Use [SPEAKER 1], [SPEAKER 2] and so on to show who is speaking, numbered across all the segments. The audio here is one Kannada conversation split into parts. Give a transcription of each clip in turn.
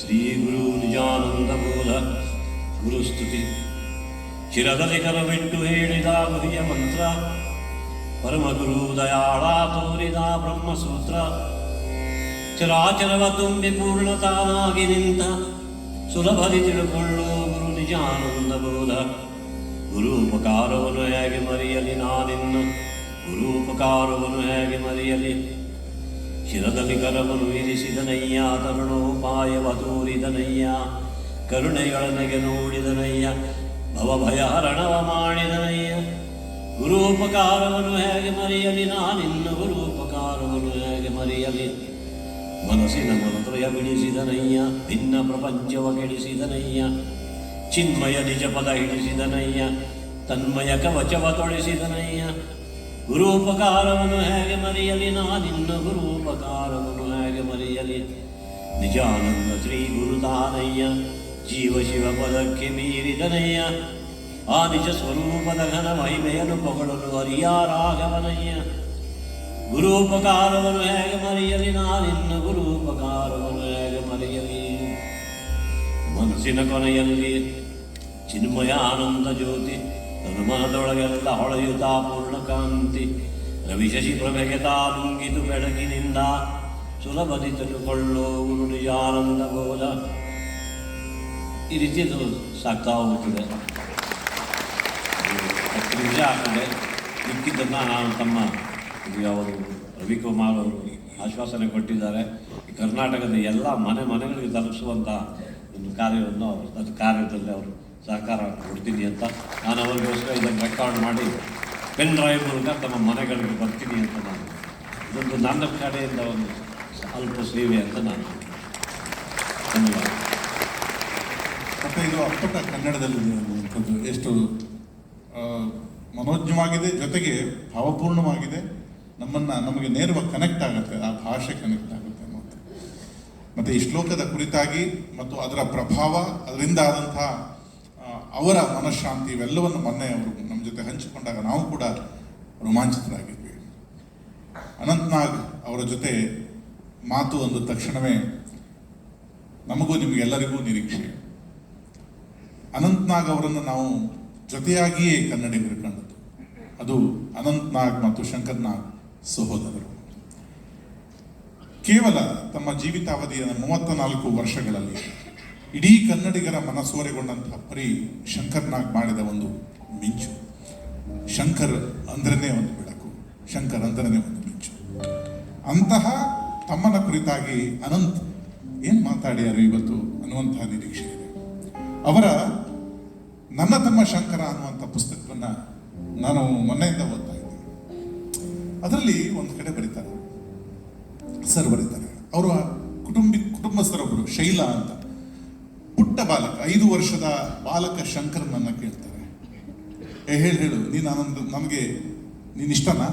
[SPEAKER 1] ಶ್ರೀ ಗುರು ನಿಜಾನಂದ ಬೋಧ ಗುರುಸ್ತುತಿ. ಶಿರದಲ್ಲಿ ಕರವಿಟ್ಟು ಹೇಳಿದ ಗುರಿಯ ಮಂತ್ರ. ಪರಮಗುರು ದಯಾಳ ತೋರಿದ ಬ್ರಹ್ಮಸೂತ್ರ. ಚರಾಚರವ ತುಂಬಿ ಪೂರ್ಣತಾನಾಗಿ ನಿಂತ. ಸುಲಭದಿ ತಿಳುಕೊಳ್ಳೋ ಗುರು ನಿಜಾನಂದ ಬೋಧ ಗುರು ಉಪಕಾರವನ್ನು ಹೇಗೆ ಮರೆಯಲಿ ನಾನಿನ್ನು? ಗುರು ಉಪಕಾರವನ್ನು ಹೇಗೆ ಮರೆಯಲಿ? ಶಿರದಲ್ಲಿ ಕರವನ್ನು ಇರಿಸಿದನಯ್ಯ, ತರುಣೋಪಾಯವ ತೋರಿದನಯ್ಯ, ಕರುಣೆಗಳನೆಗೆ ನೋಡಿದನಯ್ಯ, ಭವಭಯಹರಣವ ಮಾಡಿದನಯ್ಯ. ಗುರುಪಕಾರವನ್ನು ಹೇಗೆ ಮರೆಯಲಿ? ನಾನಿನ್ನು ಗುರುಪಕಾರವನ್ನು ಹೇಗೆ ಮರೆಯಲಿ? ಮನಸ್ಸಿನ ಮನತ್ರಯ ಬಿಡಿಸಿದನಯ್ಯ, ಭಿನ್ನ ಪ್ರಪಂಚವ ಕೆಡಿಸಿದನಯ್ಯ, ಚಿನ್ಮಯ ನಿಜ ಪದ ಹಿಡಿಸಿದನಯ್ಯ, ತನ್ಮಯ ಕವಚವ ತೊಳಿಸಿದನಯ್ಯ ಗುರೂಪಕಾರವನ್ನು ಹೇಗೆ ಮರೆಯಲಿ? ನಾನಿನ್ನ ಗುರುಪಕಾರವನ್ನು ಹೇಗೆ ಮರೆಯಲಿ? ನಿಜಾನಂದ ಶ್ರೀ ಗುರುದಾನಯ್ಯ ಜೀವ ಶಿವ ಪದಕ್ಕೆ ಮೀರಿದನಯ್ಯ. ಆ ನಿಜ ಸ್ವರೂಪದ ಘನ ಮಹಿಮೆಯನ್ನು ಪೊಗಳಲು ಅರಿಯ ರಾಘವನಯ್ಯ. ಗುರುಪಕಾರವನ್ನು ಹೇಗೆ ಮರೆಯಲಿ? ನಾನಿನ್ನ ಗುರುಪಕಾರವನ್ನು ಹೇಗೆ ಮರೆಯಲಿ? ಮನಸ್ಸಿನ ಕೊನೆಯಲ್ಲಿ ಚಿನ್ಮಯ ಆನಂದ ಜ್ಯೋತಿ ತನು ಮನದೊಳಗೆಲ್ಲ ಹೊಳೆಯುತ್ತಾ ಪೂರ್ಣ ಕಾಂತಿ ರವಿ ಶಶಿ ಪ್ರಭೆಗೆ ತಾನುಂಗಿತು ಬೆಳಗಿನಿಂದ. ಸುಲಭದಿ ತಿಳುಕೊಳ್ಳೋ ಗುರು ನಿಜಾನಂದ ಬೋಧ. ಈ ರೀತಿ ಸಾಗ್ತಾ ಹೋಗುತ್ತದೆ ಹತ್ತು ನಿಮಿಷ ಆಗ್ತದೆ. ಮಿಕ್ಕಿದ್ದನ್ನು ನಾನು ತಮ್ಮ ಅವರು ರವಿಕುಮಾರ್ ಅವರು ಆಶ್ವಾಸನೆ ಕೊಟ್ಟಿದ್ದಾರೆ. ಕರ್ನಾಟಕದ ಎಲ್ಲ ಮನೆ ಮನೆಗಳಿಗೆ ತಲುಪಿಸುವಂಥ ಒಂದು ಕಾರ್ಯವನ್ನು ಅವರು ಅದು ಕಾರ್ಯದಲ್ಲಿ ಅವರು ಸಹಕಾರ ಕೊಡ್ತೀನಿ ಅಂತ ನಾನು ಅವರಿಗೋಸ್ಕರ ಇದನ್ನು ರೆಕಾರ್ಡ್ ಮಾಡಿ ಪೆನ್ ಡ್ರೈವ್ ಮೂಲಕ ತಮ್ಮ ಮನೆಗಳಿಗೆ ಬರ್ತೀನಿ ಅಂತ ನಾನು. ಇದೊಂದು ನನ್ನ ಕಡೆಯಿಂದ ಒಂದು ಅಲ್ಪ ಸೇವೆ ಅಂತ ನಾನು ಧನ್ಯವಾದ.
[SPEAKER 2] ಮತ್ತು ಇದು ಅಪ್ಪಟ ಕನ್ನಡದಲ್ಲಿ ಇರುವಂಥದ್ದು ಎಷ್ಟು ಮನೋಜ್ಞವಾಗಿದೆ, ಜೊತೆಗೆ ಭಾವಪೂರ್ಣವಾಗಿದೆ. ನಮ್ಮನ್ನು ನಮಗೆ ನೇರವಾಗಿ ಕನೆಕ್ಟ್ ಆಗುತ್ತೆ, ಆ ಭಾಷೆ ಕನೆಕ್ಟ್ ಆಗುತ್ತೆ ಅನ್ನೋದು ಮತ್ತು ಈ ಶ್ಲೋಕದ ಕುರಿತಾಗಿ ಮತ್ತು ಅದರ ಪ್ರಭಾವ, ಅದರಿಂದ ಆದಂತಹ ಅವರ ಮನಃಶಾಂತಿ ಇವೆಲ್ಲವನ್ನು ಮೊನ್ನೆ ಅವರು ನಮ್ಮ ಜೊತೆ ಹಂಚಿಕೊಂಡಾಗ ನಾವು ಕೂಡ ರೋಮಾಂಚಿತರಾಗಿದ್ವಿ. ಅನಂತ್ನಾಗ್ ಅವರ ಜೊತೆ ಮಾತು ಅಂದ ತಕ್ಷಣವೇ ನಮಗೂ ನಿಮಗೆಲ್ಲರಿಗೂ ನಿರೀಕ್ಷೆ. ಅನಂತ್ನಾಗ್ ಅವರನ್ನು ನಾವು ಜೊತೆಯಾಗಿಯೇ ಕನ್ನಡಿಗರು ಕಂಡದ್ದು. ಅದು ಅನಂತ್ನಾಗ್ ಮತ್ತು ಶಂಕರ್ನಾಗ್ ಸಹೋದರರು. ಕೇವಲ ತಮ್ಮ ಜೀವಿತಾವಧಿಯ ಮೂವತ್ತ ನಾಲ್ಕು ವರ್ಷಗಳಲ್ಲಿ ಇಡೀ ಕನ್ನಡಿಗರ ಮನಸೋರೆಗೊಂಡಂತಹ ಪರಿ ಶಂಕರ್ ನಾಗ್ ಮಾಡಿದ ಒಂದು ಮಿಂಚು. ಶಂಕರ್ ಅಂದ್ರನೇ ಒಂದು ಬೆಳಕು. ಶಂಕರ್ ಅಂದ್ರನೇ ಒಂದು ಮಿಂಚು. ಅಂತಹ ತಮ್ಮನ ಕುರಿತಾಗಿ ಅನಂತ್ ಏನ್ ಮಾತಾಡ್ಯಾರು ಇವತ್ತು ಅನ್ನುವಂತಹ ನಿರೀಕ್ಷೆ ಇದೆ. ಅವರ ನನ್ನ ತಮ್ಮ ಶಂಕರ ಅನ್ನುವಂಥ ಪುಸ್ತಕವನ್ನ ನಾನು ಮೊನ್ನೆಯಿಂದ ಓದ್ತಾ ಇದ್ದೀನಿ. ಅದರಲ್ಲಿ ಒಂದು ಕಡೆ ಬರೀತಾರೆ. ಸರ್ ಬರೀತಾರೆ. ಅವರು ಕುಟುಂಬಿ ಕುಟುಂಬಸ್ಥರೊಬ್ಬರು ಶೈಲಾ ಅಂತ. ಪುಟ್ಟ ಬಾಲಕ, ಐದು ವರ್ಷದ ಬಾಲಕ ಶಂಕರನನ್ನ ಕೇಳ್ತಾರೆ. ಏ, ಹೇಳು ಹೇಳು, ನೀನು ಆನಂದ, ನಮಗೆ ನೀನು ಇಷ್ಟನಾ?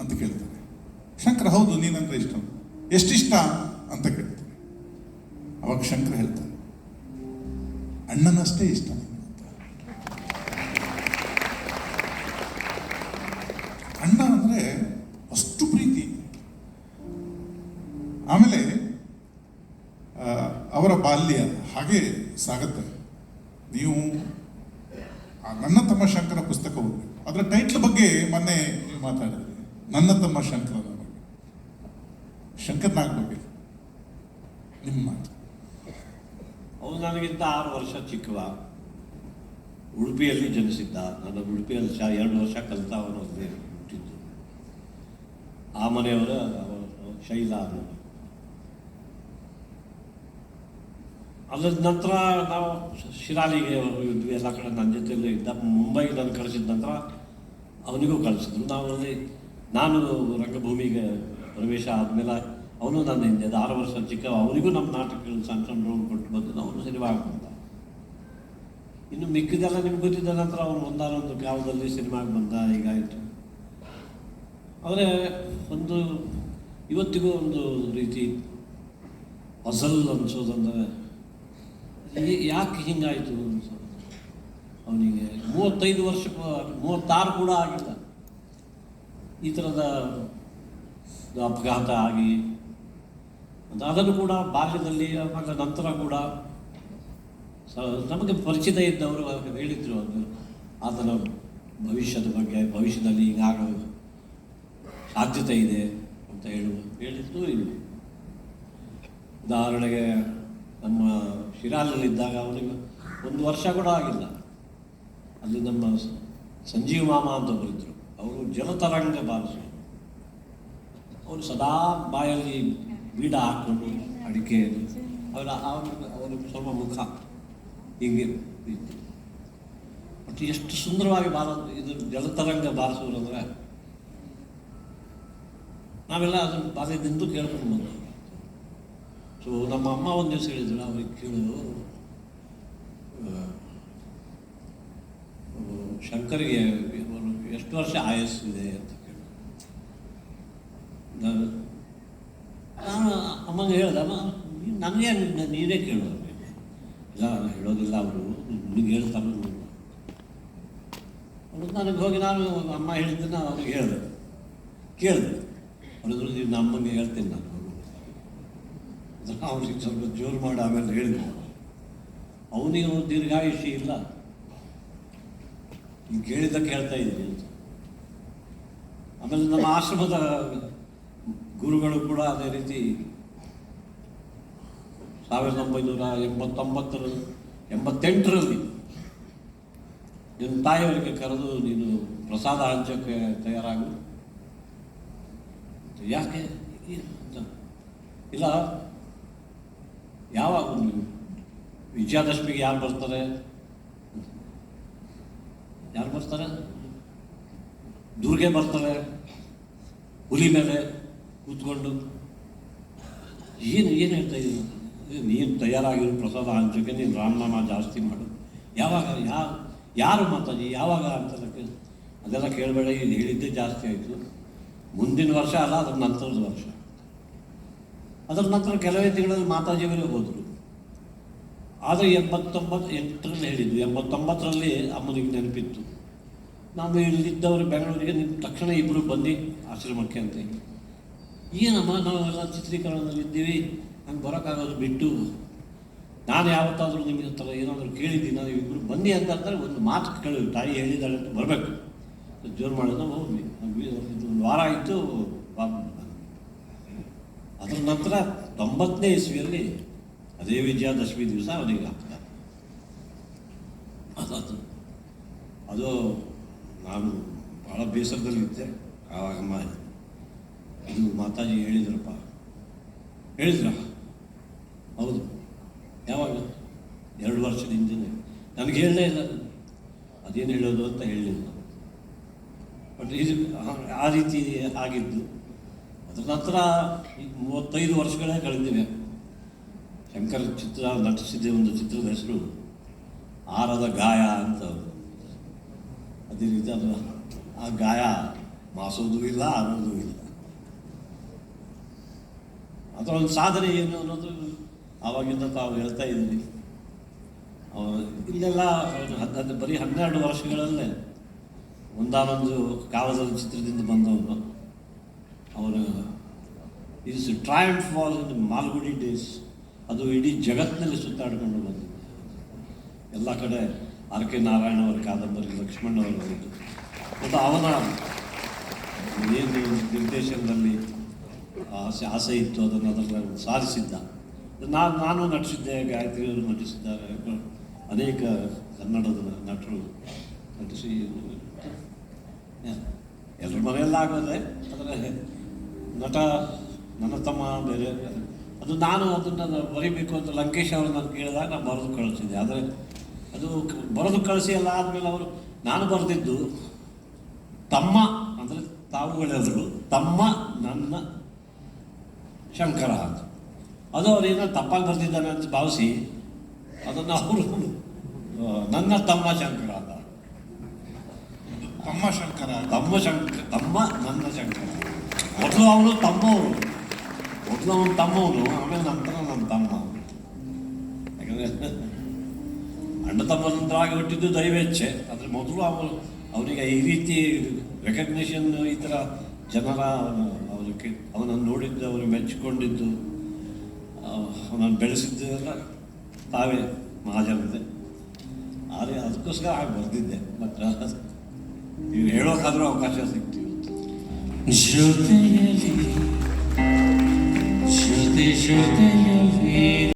[SPEAKER 2] ಅಂತ ಕೇಳ್ತಾರೆ. ಶಂಕರ್, ಹೌದು, ನೀನಂದ್ರೆ ಇಷ್ಟ. ಎಷ್ಟಿಷ್ಟ ಅಂತ ಕೇಳ್ತಾರೆ. ಅವಾಗ ಶಂಕರ್ ಹೇಳ್ತಾರೆ, ಅಣ್ಣನಷ್ಟೇ ಇಷ್ಟ. ಅಣ್ಣ ಅಂದ್ರೆ ಅಷ್ಟು ಪ್ರೀತಿ. ಆಮೇಲೆ ಅವರ ಬಾಲ್ಯ. ಹಾಗೆ ಸಾಗತ ನೀವು ಆ ನನ್ನ ತಮ್ಮ ಶಂಕರ ಪುಸ್ತಕ ಓದಿ ಅದರ ಟೈಟ್ಲ್ ಬಗ್ಗೆ ಮೊನ್ನೆ ನೀವು ಮಾತಾಡಿದ್ರಿ. ನನ್ನ ತಮ್ಮ ಶಂಕರನ ಬಗ್ಗೆ. ಶಂಕರ್ನಾಗ್ ಬಗ್ಗೆ ನಿಮ್ಮ ಮಾತು.
[SPEAKER 1] ಅವನು ನನಗಿಂತ ಆರು ವರ್ಷ ಚಿಕ್ಕವ. ಉಡುಪಿಯಲ್ಲಿ ಜನಿಸಿದ್ದ. ನನ್ನ ಉಡುಪಿಯಲ್ಲಿ ಶಾ ಎರಡು ವರ್ಷ ಕಲಿತ ಅವನು ಹುಟ್ಟಿದ್ದು. ಆ ಮನೆಯವರ ಶೈಲ ಅನ್ನೋದು. ಅದ್ರ ನಂತರ ನಾವು ಶಿರಾಲಿಗೆ ಹೋಗಿದ್ವಿ ಎಲ್ಲ ಕಡೆ ನನ್ನ ಜೊತೆಯಲ್ಲೇ ಇದ್ದ. ಮುಂಬೈಗೆ ನಾನು ಕಳಿಸಿದ ನಂತರ ಅವನಿಗೂ ಕಳಿಸಿದ್ರು. ನಾವು ಅಲ್ಲಿ ನಾನು ರಂಗಭೂಮಿಗೆ ಪ್ರವೇಶ ಆದಮೇಲೆ ಅವನು ನನ್ನ ಹಿಂದೆ ಆರು ವರ್ಷ ಚಿಕ್ಕ ಅವನಿಗೂ ನಮ್ಮ ನಾಟಕಗಳು ಸಣ್ಣ ಸಣ್ಣ ರೋಲ್ ಕೊಟ್ಟು ಬಂದು ಅವನು ಸಿನಿಮಾ ಬಂದ ಇನ್ನು ಮಿಕ್ಕಿದೆಲ್ಲ ನಿಮ್ಗೆ ಗೊತ್ತಿದ್ದ ನಂತರ ಅವನು ಒಂದಾನೊಂದು ಕಾಲದಲ್ಲಿ ಸಿನಿಮಾಗೆ ಬಂದ ಹೀಗಾಯಿತು ಆದರೆ ಒಂದು, ಇವತ್ತಿಗೂ ಒಂದು ರೀತಿ ಅಸಲ್ ಅನಿಸೋದಂದರೆ ಯಾಕೆ ಹಿಂಗಾಯಿತು ಅವನಿಗೆ ಮೂವತ್ತೈದು ವರ್ಷ ಮೂವತ್ತಾರು ಕೂಡ ಆಗಿಲ್ಲ. ಈ ಥರದ ಅಪಘಾತ ಆಗಿ ಅದು ಅದನ್ನು ಕೂಡ ಬಾಲ್ಯದಲ್ಲಿ, ಆಮೇಲೆ ನಂತರ ಕೂಡ ನಮಗೆ ಪರಿಚಿತ ಇದ್ದವರು ಹೇಳಿದ್ರು ಅದು. ಆತನ ಭವಿಷ್ಯದ ಬಗ್ಗೆ, ಭವಿಷ್ಯದಲ್ಲಿ ಹೀಗಾಗೋ ಸಾಧ್ಯತೆ ಇದೆ ಅಂತ ಹೇಳುವ, ಹೇಳಿದ್ದು ಇಲ್ಲ. ಉದಾಹರಣೆಗೆ ನಮ್ಮ ಶಿರಾಲಲ್ಲಿದ್ದಾಗ ಅವನಿಗೆ ಒಂದು ವರ್ಷ ಕೂಡ ಆಗಿಲ್ಲ. ಅಲ್ಲಿ ನಮ್ಮ ಸಂಜೀವ ಮಾಮ ಅಂತ ಬರಿದ್ರು ಅವರು ಜಲತರಂಗ ಬಾಲಸಿ ಅವರು ಸದಾ ಬಾಯಲ್ಲಿ ಬೀಡ ಹಾಕ್ಕೊಂಡು ಅಡಿಕೆ ಅವರ ಅವರಿಗೆ ಸ್ವಲ್ಪ ಮುಖ ಹೀಗೆ ಇತ್ತು. ಬಟ್ ಎಷ್ಟು ಸುಂದರವಾಗಿ ಬಾಲ ಇದು ಜಲತರಂಗ ಬಾರಿಸೋರು ಅಂದರೆ ನಾವೆಲ್ಲ ಅದನ್ನು ಬಾಲ್ಯದಿಂದ ಕೇಳ್ಕೊಂಡು ಬಂದು ಸೊ ನಮ್ಮ ಅಮ್ಮ ಒಂದು ದಿವಸ ಹೇಳಿದ್ರು ಅವ್ರಿಗೆ ಕೇಳು ಆ, ಆ, ಶಂಕರಿಗೆ ಎಷ್ಟು ವರ್ಷ ಆಯಸ್ಸಿದೆ ಅಂತ ಕೇಳಿ ನಾನು ಅಮ್ಮಂಗೆ ಹೇಳ್ದೆ ಅಮ್ಮ ನೀನ್- ನನಗೆ ನೀನ್- ಕೇಳು. ಇಲ್ಲ ನಾನು ಹೇಳೋದಿಲ್ಲ ಅವರು ನಿಮಗೆ ಹೇಳ್ತಾರೆ ಅವ್ರದ್ದು ನನಗೆ ಹೋಗಿ ನಾನು ಅಮ್ಮ ಹೇಳಿದ್ದನ್ನು ಅವ್ರಿಗೆ ಹೇಳಿದೆ. ಕೇಳಿದೆ. ಅವ್ರಿದ್ರು ನೀವು ನಮ್ಮಂಗೆ ಹೇಳ್ತೀನಿ ನಾನು. ಅವ್ರಿಗೆ ಸ್ವಲ್ಪ ಜೋರು ಮಾಡಿ ಆಮೇಲೆ ಹೇಳಿದ್ರು. ಅವನಿಗೆ ದೀರ್ಘಾಯುಷಿ ಇಲ್ಲ. ನೀವು ಕೇಳಿದ್ದಕ್ಕೆ ಹೇಳ್ತಾ ಇದ್ದೀನಿ ಅಂತ. ಆಮೇಲೆ ನಮ್ಮ ಆಶ್ರಮದ ಗುರುಗಳು ಕೂಡ ಅದೇ ರೀತಿ ಸಾವಿರದ ಒಂಬೈನೂರ ಎಂಬತ್ತೊಂಬತ್ತರ ಎಂಬತ್ತೆಂಟರಲ್ಲಿ ನಿನ್ನ ತಾಯಿಯವರಿಗೆ ಕರೆದು ನೀನು ಪ್ರಸಾದ ಹಂಚಕ್ಕೆ ತಯಾರಾಗು. ಯಾಕೆ? ಇಲ್ಲ. ನೀವು ವಿಜಯದಶಮಿಗೆ ಯಾರು ಬರ್ತಾರೆ? ಯಾರು ಬರ್ತಾರೆ? ದುರ್ಗೆ ಬರ್ತಾರೆ. ಹುಲಿ ಮೇಲೆ ಕೂತ್ಕೊಂಡು. ಏನು ಏನು ಹೇಳ್ತಾ ಇದ್ದೀನಿ ನೀನು ತಯಾರಾಗಿರೋ ಪ್ರಸಾದ ಹಂಚೋಕೆ ನೀನು ರಾಮನಾಮ ಜಾಸ್ತಿ ಮಾಡು. ಯಾವಾಗ, ಯಾ, ಯಾರು ಮಾತಾಡಿ, ಯಾವಾಗ ಅಂತ ಕೇಳಿ ಅದೆಲ್ಲ ಕೇಳಬೇಡ ಏನು ಹೇಳಿದ್ದೇ ಜಾಸ್ತಿ ಆಯಿತು. ಮುಂದಿನ ವರ್ಷ ಅಲ್ಲ, ಅದ್ರ ನಂತರದ ವರ್ಷ. ಅದರ ನಂತರ ಕೆಲವೇ ತಿಂಗಳಲ್ಲಿ ಮಾತಾಜಿಯವರೇ ಹೋದರು. ಆದರೆ ಎಂಬತ್ತೊಂಬತ್ತು ಎಂಟರಲ್ಲಿ ಹೇಳಿದ್ದು ಎಂಬತ್ತೊಂಬತ್ತರಲ್ಲಿ ಅಮ್ಮನಿಗೆ ನೆನಪಿತ್ತು. ನಾವು ಇಲ್ಲಿದ್ದವರು ಬೆಂಗಳೂರಿಗೆ ನಿಮ್ಮ ತಕ್ಷಣ ಇಬ್ಬರು ಬಂದು ಆಶ್ರಮಕ್ಕೆ ಅಂತ ಏನಮ್ಮ ನಾವೆಲ್ಲ ಚಿತ್ರೀಕರಣದಲ್ಲಿ ಇದ್ದೀವಿ, ನಂಗೆ ಬರೋಕ್ಕಾಗೋದು ಬಿಟ್ಟು. ನಾನು ಯಾವತ್ತಾದರೂ ನಿಮಗೆ ಹತ್ರ ಏನಾದರೂ ಕೇಳಿದ್ದೀನಿ ನಾನು ಇಬ್ಬರು ಬನ್ನಿ ಅಂತ ಅಂದರೆ ಒಂದು ಮಾತು ಕೇಳಿ, ತಾಯಿ ಹೇಳಿದ್ದಾಳೆ ಅಂತ ಬರಬೇಕು. ಜೋರು ಮಾಡೋದು ಹೋಗಿ ಒಂದು ವಾರ ಆಯಿತು ಅದರ ನಂತರ ತೊಂಬತ್ತನೇ ಇಸ್ವಿಯಲ್ಲಿ ಅದೇ ವಿಜಯದಶಮಿ ದಿವಸ ಅವನಿಗೆ ಆಗ್ತದೆ. ಅದು ಅದು ನಾನು ಭಾಳ ಬೇಸರದಲ್ಲಿದ್ದೆ ಆವಾಗಮ್ಮ ಇದು ಮಾತಾಜಿ ಹೇಳಿದ್ರಪ್ಪ. ಹೇಳಿದ್ರ? ಹೌದು. ಯಾವಾಗ? ಎರಡು ವರ್ಷದ ಹಿಂದೆ ನನಗೆ ಹೇಳಲೇ ಇಲ್ಲ. ಅದೇನು ಹೇಳೋದು ಅಂತ ಹೇಳಲಿಲ್ಲ. ಬಟ್ ಇದು ಆ ರೀತಿ ಆಗಿದ್ದು. ಅದರ ನಂತರ ಈಗ ಮೂವತ್ತೈದು ವರ್ಷಗಳೇ ಕಳೆದಿವೆ. ಶಂಕರ್ ಚಿತ್ರ ನಟಿಸಿದ ಒಂದು ಚಿತ್ರದ ಹೆಸರು ಆರದ ಗಾಯ ಅಂತ ಅದೇ ರೀತಿ ಅದು ಆ ಗಾಯ ಮಾಸೋದು ಇಲ್ಲ, ಆರೋದು ಇಲ್ಲ. ಅದರ ಒಂದು ಸಾಧನೆ ಏನು ಅನ್ನೋದು ಆವಾಗಿಂದ ತಾವು ಹೇಳ್ತಾ ಇದ್ದೀವಿ. ಅವ- ಇಲ್ಲೆಲ್ಲ ಹನ್ನೊಂದು ಬರೀ ಹನ್ನೆರಡು ವರ್ಷಗಳಲ್ಲೇ ಒಂದಾನೊಂದು ಕಾಲದಲ್ಲಿ ಚಿತ್ರದಿಂದ ಬಂದವನು ಅವರ is triumph fall in Malgudi Days ಅದು ಇಡೀ ಜಗತ್ತಿನಲ್ಲಿ ಸುತ್ತಾಡಿಕೊಂಡು ಬಂದಿದೆ. ಎಲ್ಲ ಕಡೆ ಆರ್ ಕೆ ನಾರಾಯಣ ಅವರ, ಕಾದಂಬರಿ ಲಕ್ಷ್ಮಣ್ ಅವರು ಇದು ಮತ್ತು ಅವನ ಏನು ನಿರ್ದೇಶನದಲ್ಲಿ ಆಸೆ ಆಸೆ ಇತ್ತು, ಅದನ್ನು ಅದರ ಸಾಧಿಸಿದ್ದ. ನಾನು ನಾನು ನಟಿಸಿದ್ದೆ ಗಾಯತ್ರಿಯವರು ನಟಿಸಿದ್ದಾರೆ. ಅನೇಕ ಕನ್ನಡದ ನಟರು ನಟಿಸಿ ಎಲ್ಲರ ಮನೆಯಲ್ಲಾಗೋದೆ, ಆದರೆ ನಟ ನನ್ನ ತಮ್ಮ ಬೇರೆ ಅದು ನಾನು ಅದನ್ನು ಬರೀಬೇಕು ಅಂತ ಲಂಕೇಶ್ ಅವರು ನಾನು ಕೇಳಿದಾಗ ನಾನು ಬರೆದು ಕಳಿಸಿದ್ದೆ. ಆದರೆ ಅದು ಬರೆದು ಕಳಿಸಿ ಎಲ್ಲ ಆದಮೇಲೆ ಅವರು ನಾನು ಬರೆದಿದ್ದು ತಮ್ಮ ಅಂದರೆ ತಾವುಗಳೆಲ್ಲರೂ ತಮ್ಮ ನನ್ನ ಶಂಕರ ಅಂತ. ಅದು ಅವರೇನ ತಪ್ಪಾಗಿ ಬರೆದಿದ್ದಾನೆ ಅಂತ ಭಾವಿಸಿ ಅದನ್ನು ಅವರು ನನ್ನ ತಮ್ಮ ಶಂಕರ ಅಂತ.
[SPEAKER 2] ತಮ್ಮ ಶಂಕರ
[SPEAKER 1] ತಮ್ಮ ಶಂಕ ತಮ್ಮ ನನ್ನ ಶಂಕರ. ಮೊದಲು ಅವನು ತಮ್ಮವನು ಅವನು ತಮ್ಮವನು ಆಮೇಲೆ ನಂತರ ನಮ್ಮ ತಮ್ಮ ಯಾಕಂದರೆ ಅಣ್ಣ ತಮ್ಮನಂತರ ಹುಟ್ಟಿದ್ದು ದೈವೇಚ್ಛೆ ಆದರೆ ಮೊದಲು ಅವರು ಅವರಿಗೆ ಈ ರೀತಿ ರೆಕಗ್ನಿಷನ್ ಈ ಥರ ಜನರ ಅವರಿಗೆ ಅವನನ್ನು ನೋಡಿದ್ದು ಅವರು ಮೆಚ್ಚಿಕೊಂಡಿದ್ದು ನಾನು ಬೆಳೆಸಿದ್ದೆಲ್ಲ ತಾವೇ ಮಹಾಜನತೆ ಆದರೆ ಅದಕ್ಕೋಸ್ಕರ ಹಾಗೆ ಬರ್ದಿದ್ದೆ ಬಟ್ ನೀವು ಹೇಳೋಕ್ಕಾದರೂ ಅವಕಾಶ ಸಿಕ್ತು ಇವತ್ತು
[SPEAKER 3] ಜೊತೆಯಲಿ ಜೊತೆ ಜೊತೆಯಲಿ